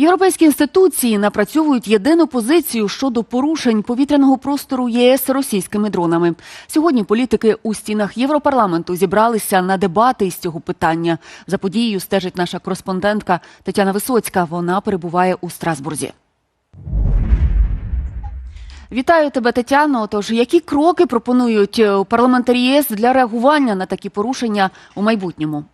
Європейські інституції напрацьовують єдину позицію щодо порушень повітряного простору ЄС російськими дронами. Сьогодні політики у стінах Європарламенту зібралися на дебати із цього питання. За подією стежить наша кореспондентка Тетяна Висоцька. Вона перебуває у Страсбурзі. Вітаю тебе, Тетяно. Тож які кроки пропонують е, парламентарі ЄС для реагування на такі порушення у майбутньому?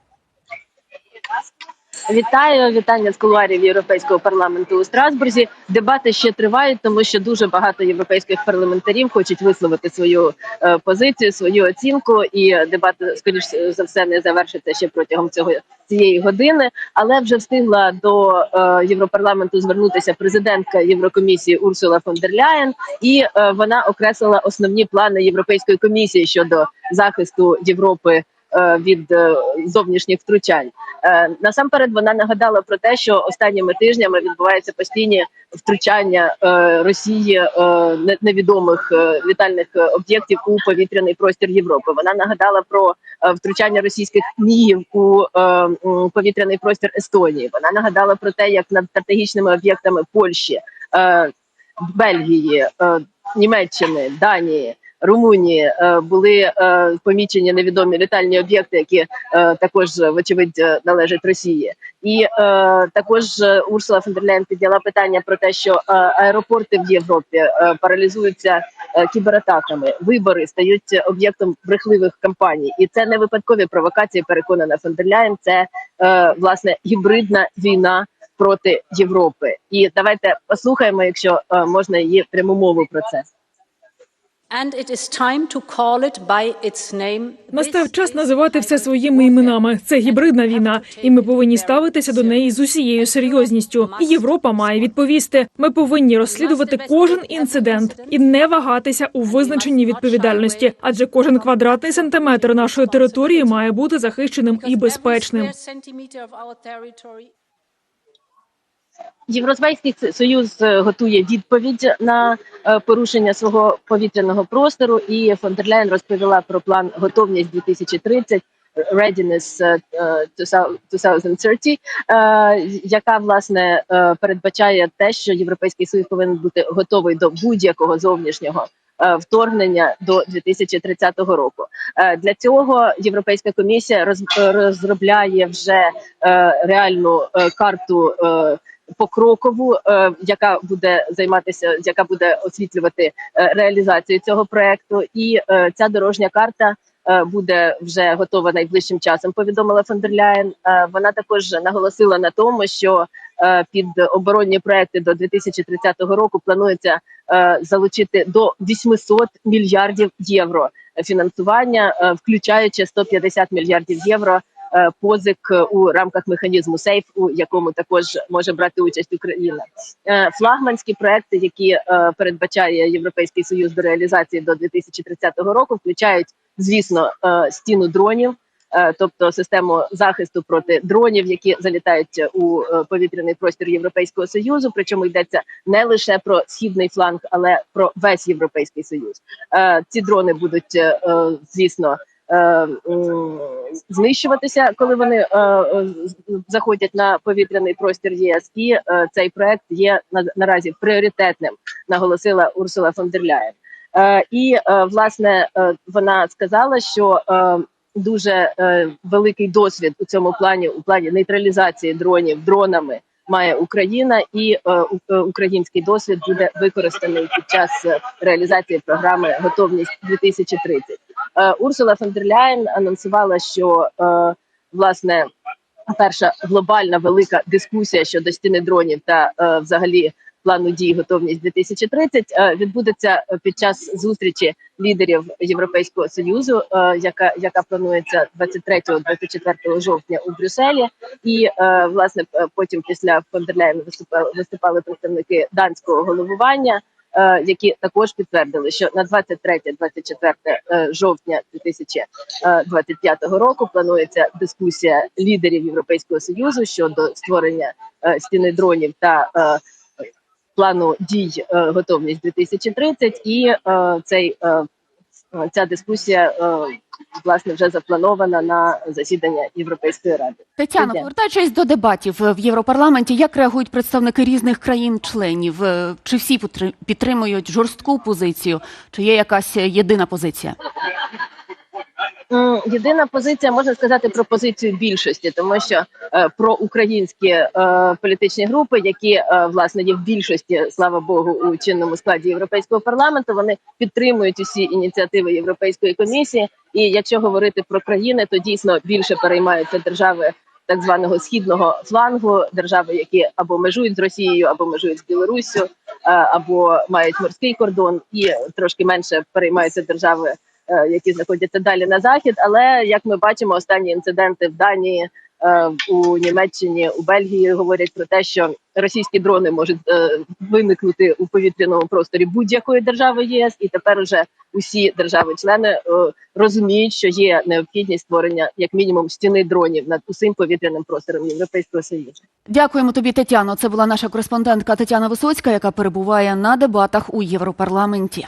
Вітаю, вітання з кулуарів Європейського парламенту у Страсбурзі. Дебати ще тривають, тому що дуже багато європейських парламентарів хочуть висловити свою е, позицію, свою оцінку. І дебат, скоріш за все, не завершиться ще протягом цього цієї години. Але вже встигла до е, Європарламенту звернутися президентка Єврокомісії Урсула фон дер Ляєн, і е, вона окреслила основні плани Європейської комісії щодо захисту Європи від е, зовнішніх втручань. Е, Насамперед вона нагадала про те, що останніми тижнями відбуваються постійні втручання е, Росії е, невідомих е, літальних е, об'єктів у повітряний простір Європи. Вона нагадала про е, втручання російських мігів у е, повітряний простір Естонії. Вона нагадала про те, як над стратегічними об'єктами Польщі, е, Бельгії, е, Німеччини, Данії. Румунії е, були е, помічені невідомі літальні об'єкти, які е, також вочевидь належать Росії, і також Урсула фон підняла питання про те, що аеропорти в Європі паралізуються кібератаками. Вибори стають об'єктом брехливих кампаній, і це не випадкові провокації. Переконана фон. Це власне гібридна війна проти Європи. І давайте послухаємо, якщо можна її пряму мову про це. Настав час називати все своїми іменами. Це гібридна війна, і ми повинні ставитися до неї з усією серйозністю. І Європа має відповісти. Ми повинні розслідувати кожен інцидент і не вагатися у визначенні відповідальності, адже кожен квадратний сантиметр нашої території має бути захищеним і безпечним. Європейський Союз е, готує відповідь на е, порушення свого повітряного простору. І фон розповіла про план готовність 2030 Readiness е, е, 2030, е, яка власне передбачає те, що європейський союз повинен бути готовий до будь-якого зовнішнього. Вторгнення до 2030 року для цього Європейська комісія роз- розробляє вже реальну карту покрокову, е, яка буде займатися, яка буде освітлювати е, реалізацію цього проекту, і е, ця дорожня карта. Буде вже готова найближчим часом. Повідомила фон дер Ляєн. Е, Вона також наголосила на тому, що під оборонні проекти до 2030 року планується залучити до 800 мільярдів євро фінансування, включаючи 150 мільярдів євро позик е, у рамках механізму сейф, у якому також може брати участь Україна. Е, Флагманські проекти, які е, передбачає Європейський Союз до реалізації до 2030 року, включають, звісно, е, стіну дронів. е, Тобто систему захисту проти дронів, які залітають у е, повітряний простір Європейського союзу. Причому йдеться не лише про східний фланг, але про весь європейський союз. Е, Ці дрони будуть, е, е, звісно, е, знищуватися, коли вони е, е, заходять на повітряний простір ЄС. І е, цей проект є на, наразі пріоритетним, наголосила Урсула фон дер Ляєн. Е, І е, власне е, вона сказала, що е, дуже е, великий досвід у цьому плані, у плані нейтралізації дронів дронами. Має Україна і е, е, український досвід буде використаний під час е, реалізації програми Готовність 2030 Е, Урсула фон анонсувала, що е, власне перша глобальна велика дискусія щодо стіни дронів та е, взагалі плану дій готовність 2030 е, відбудеться під час зустрічі лідерів Європейського союзу, е, яка яка планується 23-24 жовтня у Брюсселі. І е, власне потім після фон виступали виступали представники данського головування е, які також підтвердили, що на 23-24 е, жовтня 2025 року планується дискусія лідерів Європейського союзу щодо створення е, стіни дронів та е, плану дій е, готовність 2030 і е, цей е, е, ця дискусія е, власне вже запланована на засідання Європейської ради. Тетяно, повертаючись до дебатів е, в Європарламенті, як реагують представники різних країн-членів? Е, Чи всі підтримують жорстку позицію, чи є якась е, єдина позиція? Єдина позиція можна сказати про позицію більшості, тому що е, проукраїнські е, політичні групи, які е, власне є в більшості, слава Богу, у чинному складі європейського парламенту, вони підтримують усі ініціативи Європейської комісії. І якщо говорити про країни, то дійсно більше переймаються держави. Так званого східного флангу держави, які або межують з Росією, або межують з Білоруссю, е, або мають морський кордон, і трошки менше переймаються держави які знаходяться далі на захід. Але як ми бачимо, останні інциденти в Данії, е, у Німеччині, у Бельгії говорять про те, що російські дрони можуть е, виникнути у повітряному просторі будь-якої держави ЄС, і тепер уже усі держави-члени е, розуміють, що є необхідність створення як мінімум стіни дронів над усім повітряним простором Європейського союзу. Дякуємо тобі, Тетяно. Це була наша кореспондентка Тетяна Висоцька, яка перебуває на дебатах у Європарламенті.